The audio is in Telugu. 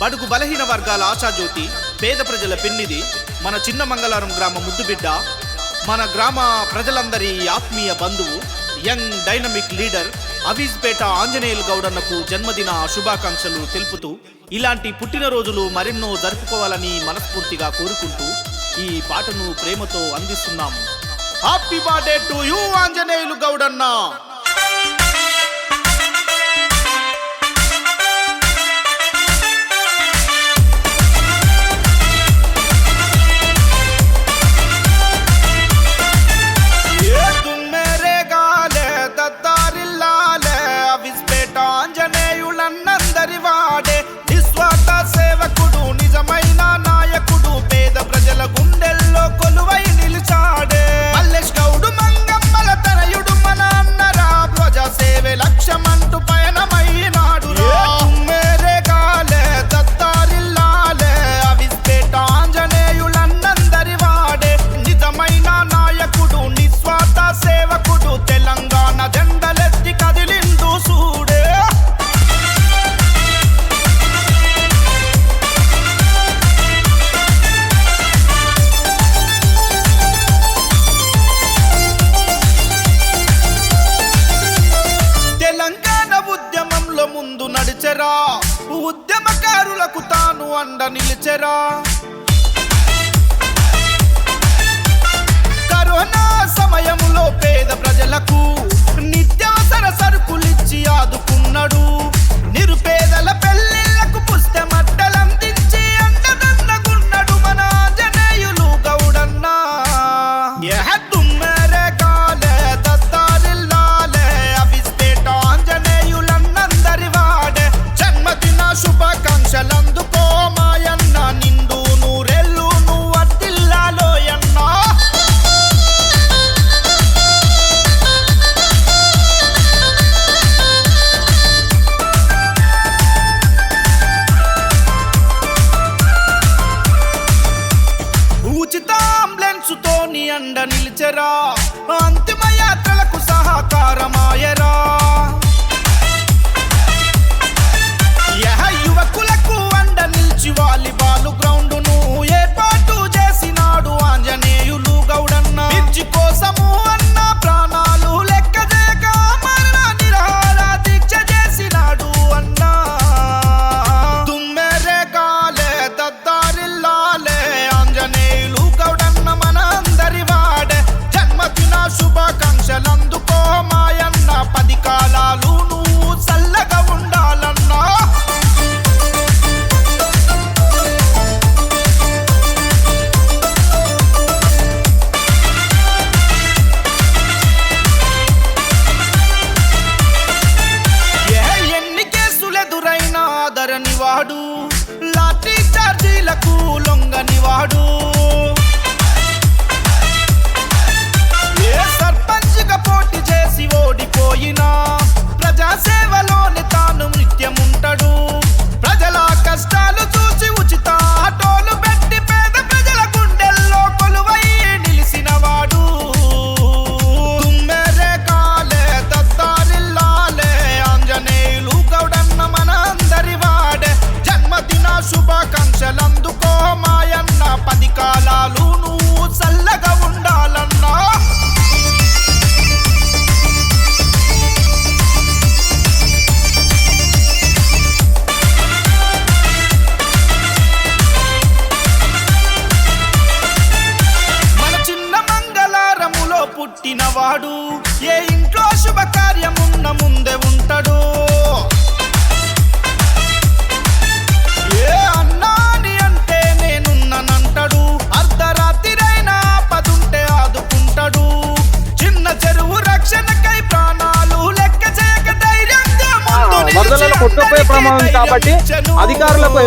బడుగు బలహీన వర్గాల ఆశాజ్యోతి పేద ప్రజల పెన్నిది మన చిన్న మంగళారం గ్రామ ముద్దుబిడ్డ మన గ్రామ ప్రజలందరి ఆత్మీయ బంధువు young dynamic leader Avijpet Anjaneyulu గౌడన్నకు జన్మదిన శుభాకాంక్షలు తెలుపుతూ ఇలాంటి పుట్టినరోజులు మరెన్నో జరుపుకోవాలని మనస్ఫూర్తిగా కోరుకుంటూ ఈ పాటను ప్రేమతో అందిస్తున్నాం. Happy birthday to you Anjaneyulu గౌడన్న! అండ నిలిచెరా. కరోనా సమయంలో పేద ప్రజలకు నిత్యావసర సరుకులిచ్చి ఆదుకున్నాడు. మనసుతో నీ అండ నిలిచరా. అంతిమ యాత్రలకు సహకారమాయరా. చార్జీలకు లొంగని వాడు. ఏ సర్పంచ్గా పోటీ చేసి ఓడిపోయినా ప్రజాసేవలోని తాను పుట్టినవాడు. ఏ ఇంట్లో శుభకార్యమున్న ముందే ఉంటాడు. ఏ అన్నాని అంటే నేనున్నానంటాడు. అర్ధరాత్రిరైనా పదుంటే ఆదుకుంటాడు. చిన్న చెరువు రక్షణకై ప్రాణాలు లెక్క చేయక కొట్టుకుపోయే ప్రమాదం కాబట్టి. అధికారులకు